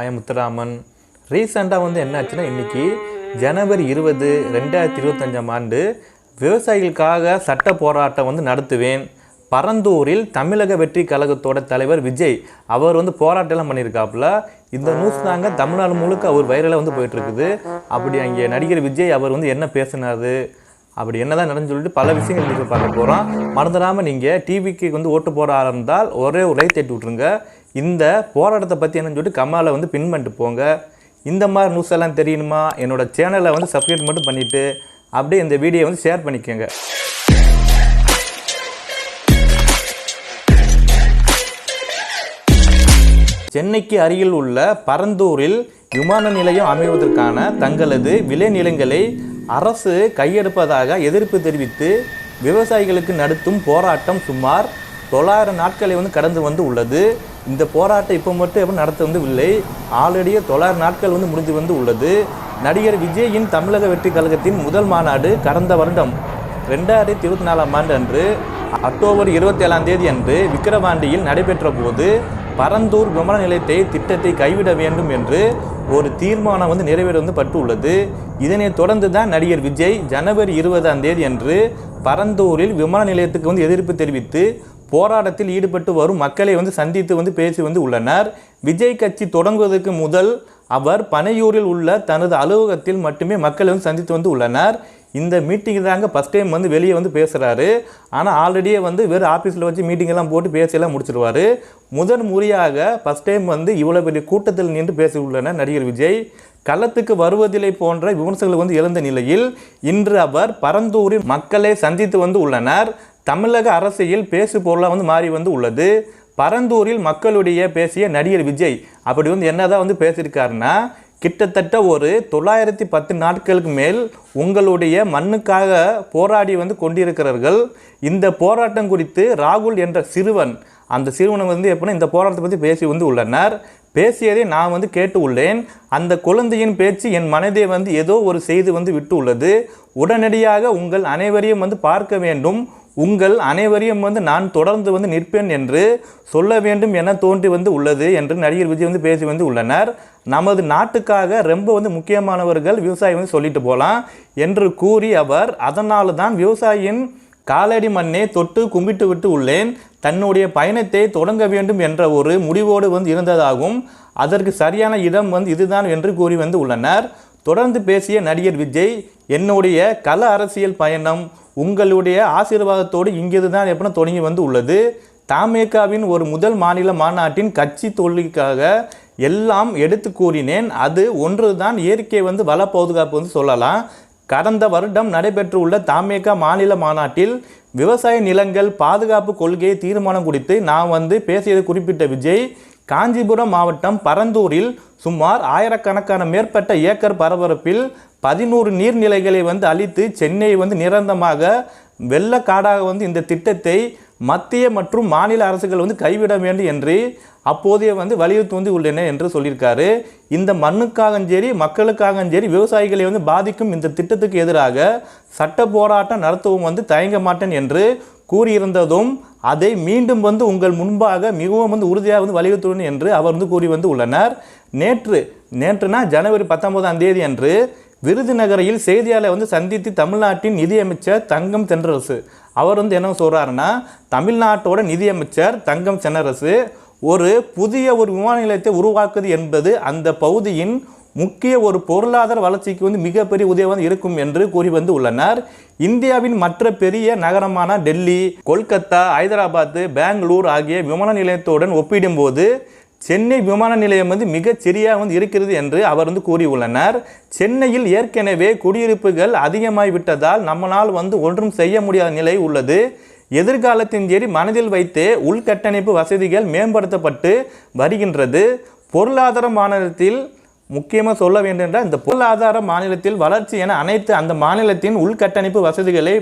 I am Muthuraman ரீசெண்டாக வந்து என்னாச்சுன்னா இன்றைக்கி ஜனவரி இருபது ரெண்டாயிரத்தி இருபத்தஞ்சாம் ஆண்டு விவசாயிகளுக்காக சட்ட போராட்டம் வந்து நடத்துவேன். பரந்தூரில் தமிழக வெற்றி கழகத்தோட தலைவர் விஜய் அவர் வந்து போராட்டம்லாம் பண்ணியிருக்காப்புல. இந்த நியூஸ் தாங்க தமிழ்நாடு முழுக்க அவர் வைரலாக வந்து போயிட்டுருக்குது. அப்படி அங்கே நடிகர் விஜய் அவர் வந்து என்ன பேசினாரு? அப்படி என்னதான் நடந்து சொல்லிட்டு பல விஷயங்கள் நீங்கள் பார்க்க போகிறோம் மறந்துடாமல் நீங்கள் டிவிக்கு வந்து ஓட்டு போட ஆரம்பித்தால் ஒரே ஒரு லைட் தட்டி விட்ருங்க இந்த போராட்டத்தை பற்றி என்னன்னு சொல்லிட்டு கமாலை வந்து பின் பண்ணிட்டு போங்க. இந்த மாதிரி நியூஸ் எல்லாம் தெரியணுமா என்னோடய சேனலை வந்து சப்ஸ்கிரைப் மட்டும் பண்ணிவிட்டு அப்படியே இந்த வீடியோ வந்து ஷேர் பண்ணிக்கோங்க. சென்னைக்கு அருகில் உள்ள பரந்தூரில் விமான நிலையம் அமைவதற்கான தங்களது விளைநிலங்களை அரசு கையெடுப்பதாக எதிர்ப்பு தெரிவித்து விவசாயிகளுக்கு நடத்தும் போராட்டம் சுமார் தொள்ளாயிரம் நாட்களை வந்து கடந்து வந்து உள்ளது. இந்த போராட்டம் இப்போ மட்டும் எப்படி நடத்த வந்து இல்லை ஆல்ரெடியே தொள்ளாயிரம் நாட்கள் வந்து முடிஞ்சு வந்து உள்ளது. நடிகர் விஜயின் தமிழக வெற்றி கழகத்தின் முதல் மாநாடு கடந்த வருடம் ரெண்டாயிரத்தி இருபத்தி நாலாம் ஆண்டு அன்று அக்டோபர் இருபத்தி ஏழாம் தேதி அன்று விக்கிரவாண்டியில் நடைபெற்ற போது பரந்தூர் விமான நிலையத்தை திட்டத்தை கைவிட வேண்டும் என்று ஒரு தீர்மானம் வந்து நிறைவேற வந்து பட்டு உள்ளது. இதனை தொடர்ந்து தான் நடிகர் விஜய் ஜனவரி இருபதாம் தேதி அன்று பரந்தூரில் விமான நிலையத்துக்கு வந்து எதிர்ப்பு தெரிவித்து போராட்டத்தில் ஈடுபட்டு வரும் மக்களை வந்து சந்தித்து வந்து பேசி வந்து உள்ளனர். விஜய் கட்சி தொடங்குவதற்கு முதல் அவர் பனையூரில் உள்ள தனது அலுவலகத்தில் மட்டுமே மக்களை வந்து சந்தித்து வந்து உள்ளனர். இந்த மீட்டிங் தாங்க ஃபஸ்ட் டைம் வந்து வெளியே வந்து பேசுகிறாரு ஆனால் ஆல்ரெடியே வந்து வெறும் ஆஃபீஸில் வச்சு மீட்டிங்கெல்லாம் போட்டு பேசியெல்லாம் முடிச்சிருவார். முதன் முறையாக ஃபஸ்ட் டைம் வந்து இவ்வளோ பெரிய கூட்டத்தில் நின்று பேசி உள்ளனர் நடிகர் விஜய். களத்துக்கு வருவதில்லை போன்ற விமர்சனங்கள் வந்து எழுந்த நிலையில் இன்று அவர் பரந்தூரில் மக்களை சந்தித்து வந்து உள்ளனர். தமிழக அரசியல் பேசு பொருளாக வந்து மாறி வந்து உள்ளது. பரந்தூரில் மக்களுடைய பேசிய நடிகர் விஜய் அப்படி வந்து என்னதான் வந்து பேசியிருக்காருன்னா கிட்டத்தட்ட ஒரு தொள்ளாயிரத்தி பத்து நாட்களுக்கு மேல் உங்களுடைய மண்ணுக்காக போராடி வந்து கொண்டிருக்கிறார்கள் இந்த போராட்டம் குறித்து ராகுல் என்ற சிறுவன் அந்த சிறுவனை வந்து எப்படின்னா இந்த போராட்டத்தை பற்றி பேசி வந்து உள்ளனர். பேசியதை நான் வந்து கேட்டு உள்ளேன். அந்த குழந்தையின் பேச்சு என் மனதை வந்து ஏதோ ஒரு செய்து வந்து விட்டு உள்ளது. உடனடியாக உங்கள் அனைவரையும் வந்து பார்க்க வேண்டும். உங்கள் அனைவரையும் வந்து நான் தொடர்ந்து வந்து நிற்பேன் என்று சொல்ல வேண்டும் என தோன்றி வந்து உள்ளது என்று நடிகர் விஜய் வந்து பேசி வந்து உள்ளனர். நமது நாட்டுக்காக ரொம்ப வந்து முக்கியமானவர்கள் விவசாயி வந்து சொல்லிட்டு போகலாம் என்று கூறி அவர் அதனால தான் விவசாயியின் காலடி மண்ணை தொட்டு கும்பிட்டு விட்டு உள்ளேன். தன்னுடைய பயணத்தை தொடங்க வேண்டும் என்ற ஒரு முடிவோடு வந்து இருந்ததாகவும் அதற்கு சரியான இடம் வந்து இதுதான் என்று கூறி வந்து உள்ளனர். தொடர்ந்து பேசிய நடிகர் விஜய் என்னுடைய கள அரசியல் பயணம் உங்களுடைய ஆசீர்வாதத்தோடு இங்கிருந்து தான் எப்படின்னா தொடங்கி வந்து உள்ளது. தாமேகாவின் ஒரு முதல் மாநில மாநாட்டின் கட்சி தோல்விக்காக எல்லாம் எடுத்து கூறினேன். அது ஒன்று தான் இயற்கை வந்து வள பாதுகாப்பு வந்து சொல்லலாம். கடந்த வருடம் நடைபெற்றுள்ள தாமேகா மாநில மாநாட்டில் விவசாய நிலங்கள் பாதுகாப்பு கொள்கையை தீர்மானம் குறித்து நான் வந்து பேசியது குறிப்பிட்ட விஜய் காஞ்சிபுரம் மாவட்டம் பரந்தூரில் சுமார் ஆயிரக்கணக்கான மேற்பட்ட ஏக்கர் பரபரப்பில் பதினோரு நீர்நிலைகளை வந்து அழித்து சென்னையை வந்து நிரந்தரமாக வெள்ளக்காடாக வந்து இந்த திட்டத்தை மத்திய மற்றும் மாநில அரசுகள் வந்து கைவிட வேண்டும் என்று அப்போதைய வந்து வலியுறுத்தி வந்து உள்ளன என்று சொல்லியிருக்காரு. இந்த மண்ணுக்காகவும் சரி மக்களுக்காகவும் சரி விவசாயிகளை வந்து பாதிக்கும் இந்த திட்டத்துக்கு எதிராக சட்ட போராட்டம் நடத்தவும் வந்து தயங்க மாட்டேன் என்று கூறியிருந்ததும் அதை மீண்டும் வந்து உங்கள் முன்பாக மிகவும் வந்து உறுதியாக வந்து வலியுறுத்துவேன் என்று அவர் வந்து கூறி வந்து உள்ளனர். நேற்று நேற்றுனா ஜனவரி பத்தொன்பதாம் தேதி அன்று விருதுநகரில் செய்தியாளர் வந்து சந்தித்து தமிழ்நாட்டின் நிதியமைச்சர் தங்கம் தென்னரசு அவர் வந்து என்ன சொல்கிறாருன்னா தமிழ்நாட்டோட நிதியமைச்சர் தங்கம் தென்னரசு ஒரு புதிய ஒரு விமான நிலையத்தை உருவாக்குது என்பது அந்த பகுதியின் முக்கிய ஒரு பொருளாதார வளர்ச்சிக்கு வந்து மிகப்பெரிய உதவியாக இருக்கும் என்று கூறி வந்து உள்ளனர். இந்தியாவின் மற்ற பெரிய நகரமான டெல்லி கொல்கத்தா ஹைதராபாத்து பெங்களூர் ஆகிய விமான நிலையத்துடன் ஒப்பிடும்போது சென்னை விமான நிலையம் வந்து மிகச் சரியாக வந்து இருக்கிறது என்று அவர் வந்து கூறியுள்ளனர். சென்னையில் ஏற்கனவே குடியிருப்புகள் அதிகமாகிவிட்டதால் நம்மளால் வந்து ஒன்றும் செய்ய முடியாத நிலை உள்ளது. எதிர்காலத்தின் தேடி மனதில் வைத்தே உள்கட்டமைப்பு வசதிகள் மேம்படுத்தப்பட்டு வருகின்றது. பொருளாதார மாநிலத்தில் முக்கியமாக சொல்ல வேண்டும் என்றால் இந்த பொருளாதார மாநிலத்தில் வளர்ச்சி என அனைத்து அந்த மாநிலத்தின் உள்கட்டமைப்பு வசதிகளை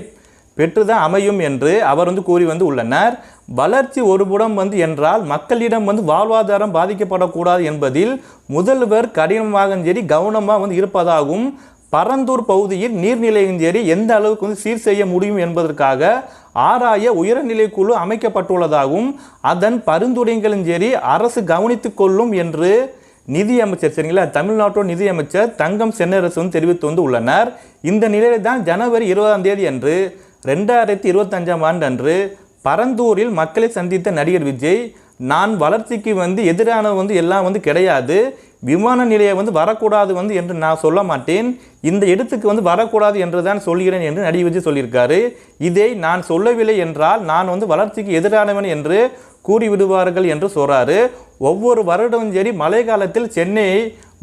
பெற்றுதான் அமையும் என்று அவர் வந்து கூறி வந்து உள்ளனர். வளர்ச்சி ஒருபுறம் வந்து என்றால் மக்களிடம் வந்து வாழ்வாதாரம் பாதிக்கப்படக்கூடாது என்பதில் முதல்வர் கடினமாக சரி கவனமாக வந்து இருப்பதாகவும் பரந்தூர் பகுதியில் நீர்நிலையும் சரி எந்த அளவுக்கு வந்து சீர் செய்ய முடியும் என்பதற்காக ஆராய உயர்நிலை குழு அமைக்கப்பட்டுள்ளதாகவும் அதன் பரிந்துரைகளும் சரி அரசு கவனித்துக் கொள்ளும் என்று நிதியமைச்சர் சரிங்களா தமிழ்நாட்டோட நிதி அமைச்சர் தங்கம் சென்னரசு வந்து தெரிவித்து வந்து உள்ளனர். இந்த நிலையில் தான் ஜனவரி இருபதாம் தேதி அன்று ரெண்டாயிரத்தி இருபத்தஞ்சாம் ஆண்டு அன்று பரந்தூரில் மக்களை சந்தித்த நடிகர் விஜய் நான் வளர்ச்சிக்கு வந்து எதிரான வந்து எல்லாம் வந்து கிடையாது. விமான நிலையம் வந்து வரக்கூடாது வந்து என்று நான் சொல்ல மாட்டேன். இந்த இடத்துக்கு வந்து வரக்கூடாது என்று தான் சொல்கிறேன் என்று நடிகர் விஜய் சொல்லியிருக்காரு. இதை நான் சொல்லவில்லை என்றால் நான் வந்து வளர்ச்சிக்கு எதிரானவன் என்று கூறிவிடுவார்கள் என்று சொல்கிறாரு ஒவ்வொரு வருடமும் சரி மழை காலத்தில் சென்னை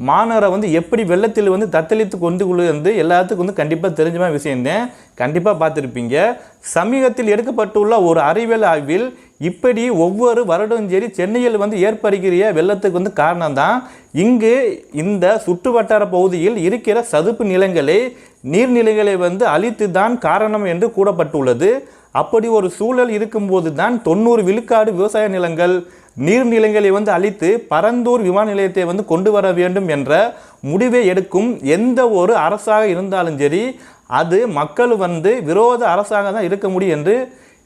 மாணவரை வந்து எப்படி வெள்ளத்தில் வந்து தத்தளித்து கொண்டு வந்து எல்லாத்துக்கும் வந்து கண்டிப்பாக தெரிஞ்ச விஷயந்தேன் கண்டிப்பாக பார்த்துருப்பீங்க. சமீபத்தில் எடுக்கப்பட்டுள்ள ஒரு அறிவியல் ஆய்வில் இப்படி ஒவ்வொரு வருடமும் சரி சென்னையில் வந்து ஏற்படுகிற வெள்ளத்துக்கு வந்து காரணம் தான் இங்கு இந்த சுற்று வட்டார பகுதியில் இருக்கிற சதுப்பு நிலங்களை நீர்நிலைகளை வந்து அழித்து தான் காரணம் என்று கூறப்பட்டுள்ளது. அப்படி ஒரு சூழல் இருக்கும்போது தான் தொண்ணூறு விழுக்காடு விவசாய நிலங்கள் நீர்நிலைகளை வந்து அழித்து பரந்தூர் விமான நிலையத்தை வந்து கொண்டு வர வேண்டும் என்ற முடிவை எடுக்கும் எந்த ஒரு அரசாக இருந்தாலும் சரி அது மக்கள் வந்து விரோத அரசாக தான் இருக்க முடியும் என்று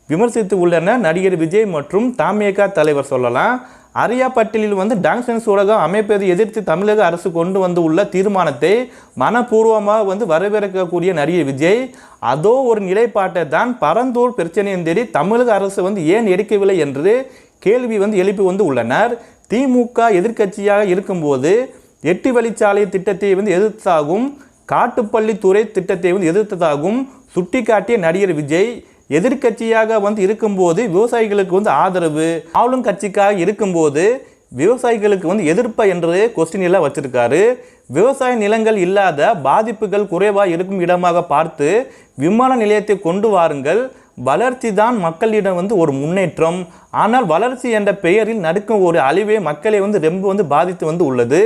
விமர்சித்து உள்ளன நடிகர் விஜய் மற்றும் தாமேகா தலைவர் சொல்லலாம். அரியாப்பட்டியலில் வந்து டான்சன்ஸ் ஊடகம் அமைப்பதை எதிர்த்து தமிழக அரசு கொண்டு வந்து உள்ள தீர்மானத்தை மனப்பூர்வமாக வந்து வரவேற்கக்கூடிய நடிகர் விஜய் அதோ ஒரு நிலைப்பாட்டை தான் பரந்தூர் பிரச்சனையும் தேடி தமிழக அரசு வந்து ஏன் எடுக்கவில்லை என்று கேள்வி வந்து எழுப்பி வந்து உள்ளனர். திமுக எதிர்க்கட்சியாக இருக்கும்போது எட்டு வழிச்சாலை திட்டத்தை வந்து எதிர்த்ததாகவும் காட்டுப்பள்ளித்துறை திட்டத்தை வந்து எதிர்த்ததாகவும் சுட்டிக்காட்டிய நடிகர் விஜய் எதிர்க்கட்சியாக வந்து இருக்கும்போது விவசாயிகளுக்கு வந்து ஆதரவு ஆளும் கட்சிக்காக இருக்கும்போது விவசாயிகளுக்கு வந்து எதிர்ப்பா என்று கொஸ்டின் எல்லாம் வச்சுருக்காரு. விவசாய நிலங்கள் இல்லாத பாதிப்புகள் குறைவாக இருக்கும் இடமாக பார்த்து விமான நிலையத்தை கொண்டு வாருங்கள். வளர்ச்சி தான் மக்களிடம் வந்து ஒரு முன்னேற்றம். ஆனால் வளர்ச்சி என்ற பெயரில் நடக்கும் ஒரு அழிவே மக்களை வந்து ரொம்ப வந்து பாதித்து வந்து உள்ளது.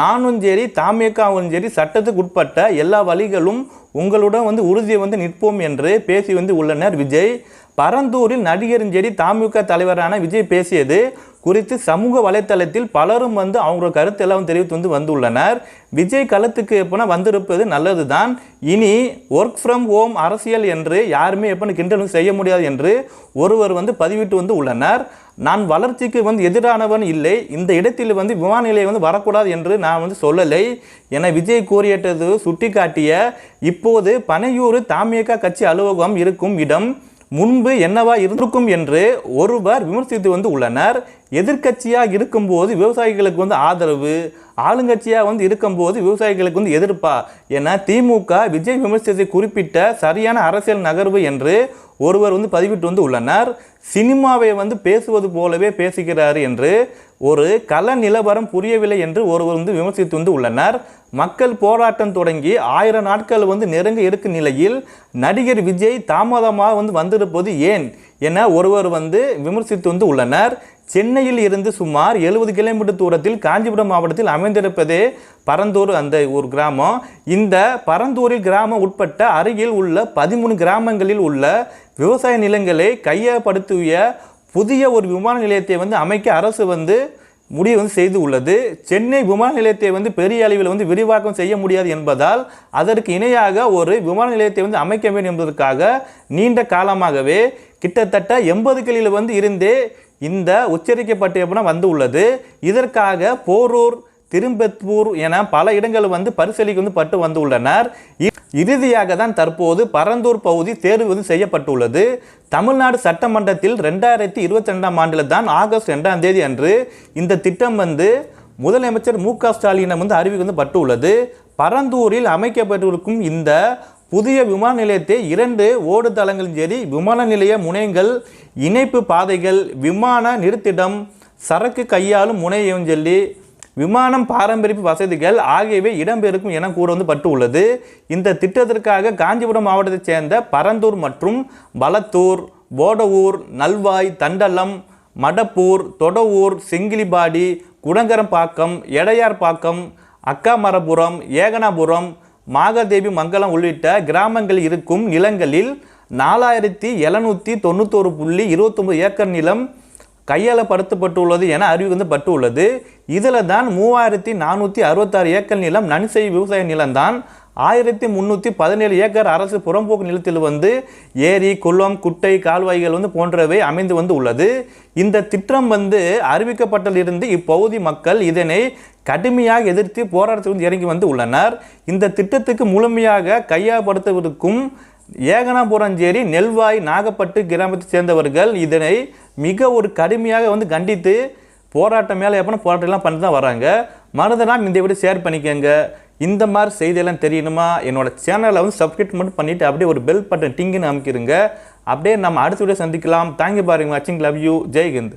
நானும் சரி தாமியக்காவும் சரி சட்டத்துக்கு உட்பட்ட எல்லா வழிகளும் உங்களுடன் வந்து உறுதியை வந்து நிற்போம் என்று பேசி வந்து உள்ளனர் விஜய். பரந்தூரில் நடிகரும் சரி தாமுக தலைவரான விஜய் பேசியது குறித்து சமூக வலைத்தளத்தில் பலரும் வந்து அவங்களோட கருத்து எல்லாம் தெரிவித்து வந்து வந்துள்ளனர். விஜய் களத்துக்கு எப்போனா வந்திருப்பது நல்லது தான் இனி ஒர்க் ஃப்ரம் ஹோம் அரசியல் என்று யாருமே எப்போன்னு கிண்டலும் செய்ய முடியாது என்று ஒருவர் வந்து பதிவிட்டு வந்து உள்ளனர். நான் வளர்ச்சிக்கு வந்து எதிரானவன் இல்லை. இந்த இடத்தில் வந்து விமான நிலையம் வந்து வரக்கூடாது என்று நான் வந்து சொல்லலை. என விஜய் கூறியட்டது சுட்டிக்காட்டிய இப்போது பனையூர் தாமியக்கா கட்சி அலுவலகம் இருக்கும் இடம். முன்பு என்னவா இருந்திருக்கும் என்று ஒருவர் விமர்சித்து வந்து உள்ளனர். எதிர்க்கட்சியாக இருக்கும்போது விவசாயிகளுக்கு வந்து ஆதரவு ஆளுங்கட்சியாக வந்து இருக்கும்போது விவசாயிகளுக்கு வந்து எதிர்ப்பா என திமுக விஜய் விமர்சனத்தை குறிப்பிட்ட சரியான அரசியல் நகர்வு என்று ஒருவர் வந்து பதிவிட்டு வந்து உள்ளனர். சினிமாவை வந்து பேசுவது போலவே பேசுகிறார் என்று ஒரு கள நிலவரம் புரியவில்லை என்று ஒருவர் வந்து விமர்சித்து வந்து உள்ளனர். மக்கள் போராட்டம் தொடங்கி ஆயிரம் நாட்கள் வந்து நெருங்க இருக்கும் நிலையில் நடிகர் விஜய் தாமதமாக வந்து வந்திருப்பது ஏன் என ஒருவர் வந்து விமர்சித்து வந்து உள்ளனர். சென்னையில் இருந்து சுமார் எழுபது கிலோமீட்டர் தூரத்தில் காஞ்சிபுரம் மாவட்டத்தில் அமைந்திருப்பதே பரந்தூர் அந்த ஒரு கிராமம். இந்த பரந்தூரில் கிராமம் உட்பட்ட அருகில் உள்ள பதிமூணு கிராமங்களில் உள்ள விவசாய நிலங்களை கையப்படுத்திய புதிய ஒரு விமான நிலையத்தை வந்து அமைக்க அரசு வந்து முடிவு வந்து செய்து உள்ளது சென்னை விமான நிலையத்தை வந்து பெரிய அளவில் வந்து விரிவாக்கம் செய்ய முடியாது என்பதால் அதற்கு இணையாக ஒரு விமான நிலையத்தை வந்து அமைக்க வேண்டும் என்பதற்காக நீண்ட காலமாகவே கிட்டத்தட்ட எண்பதுகளில் வந்து இருந்தே இந்த உச்சரிக்கப்பட்ட எப்படின்னா வந்து உள்ளது. இதற்காக போரூர் திரும்பெத்பூர் என பல இடங்கள் வந்து பரிசீலிக்கு வந்து பட்டு வந்து உள்ளனர். இ- இறுதியாக தான் தற்போது பரந்தூர் பகுதி தேர்வு வந்து செய்யப்பட்டுள்ளது தமிழ்நாடு சட்டமன்றத்தில் ரெண்டாயிரத்தி இருபத்தி ரெண்டாம் ஆண்டில் தான் ஆகஸ்ட் ரெண்டாம் தேதி அன்று இந்த திட்டம் வந்து முதலமைச்சர் மு க ஸ்டாலினம் வந்து அறிவிக்க வந்து பட்டுள்ளது பரந்தூரில் அமைக்கப்பட்டிருக்கும் இந்த புதிய விமான நிலையத்தை இரண்டு ஓடுதளங்களும் சரி விமான நிலைய முனையங்கள் இணைப்பு பாதைகள் விமான நிறுத்திடம் சரக்கு கையாளும் முனையம் சொல்லி விமானம் பாரம்பரிய வசதிகள் ஆகியவை இடம்பெறுக்கும் என கூற வந்து பட்டு உள்ளது இந்த திட்டத்திற்காக காஞ்சிபுரம் மாவட்டத்தைச் சேர்ந்த பரந்தூர் மற்றும் பலத்தூர் போடவூர் நல்வாய் தண்டலம் மடப்பூர் தொடவூர் செங்கிலிபாடி குடங்கரம்பாக்கம் எடையார்பாக்கம் அக்காமரபுரம் ஏகனாபுரம் மாகாதேவி மங்கலம் உள்ளிட்ட கிராமங்கள் இருக்கும் நிலங்களில் நாலாயிரத்தி எழுநூற்றி தொண்ணூத்தோரு புள்ளி இருபத்தொம்பது ஏக்கர் நிலம் கையாளப்படுத்தப்பட்டுள்ளது என அறிவு உள்ளது இதில் தான் மூவாயிரத்தி நானூற்றி அறுபத்தாறு ஏக்கர் நிலம் நன்செய் விவசாய நிலம்தான். ஆயிரத்தி முந்நூற்றி பதினேழு ஏக்கர் அரசு புறம்போக்கு நிலத்தில் வந்து ஏரி குளம் குட்டை கால்வாய்கள் வந்து போன்றவை அமைந்து வந்து உள்ளது இந்த திட்டம் வந்து அறிவிக்கப்பட்டதிலிருந்து இப்பகுதி மக்கள் இதனை கடுமையாக எதிர்த்து போராட்டத்தில் இறங்கி வந்து உள்ளனர். இந்த திட்டத்துக்கு முழுமையாக கையகப்படுத்துவதற்கும் ஏகனாபுரஞ்சேரி நெல்வாய் நாகப்பட்டு கிராமத்தை சேர்ந்தவர்கள் இதனை மிக ஒரு கடுமையாக வந்து கண்டித்து போராட்டம் மேலே எப்போ போராட்டம்லாம் பண்ணி தான் வராங்க. மறந்துடாம இந்த வீடியோ ஷேர் பண்ணிக்கோங்க. இந்த மாதிரி செய்தியெல்லாம் தெரியணுமா? என்னோடய சேனலை வந்து சப்ஸ்கிரைப் மட்டும் பண்ணிவிட்டு அப்படியே ஒரு பெல் பட்டன் டிங்குன்னு அமைக்கிருங்க. அப்படியே நம்ம அடுத்த வீடியோ சந்திக்கலாம். தேங்க்யூ பாருங்க. வாட்சிங் லவ் யூ ஜெய்ஹிந்த்.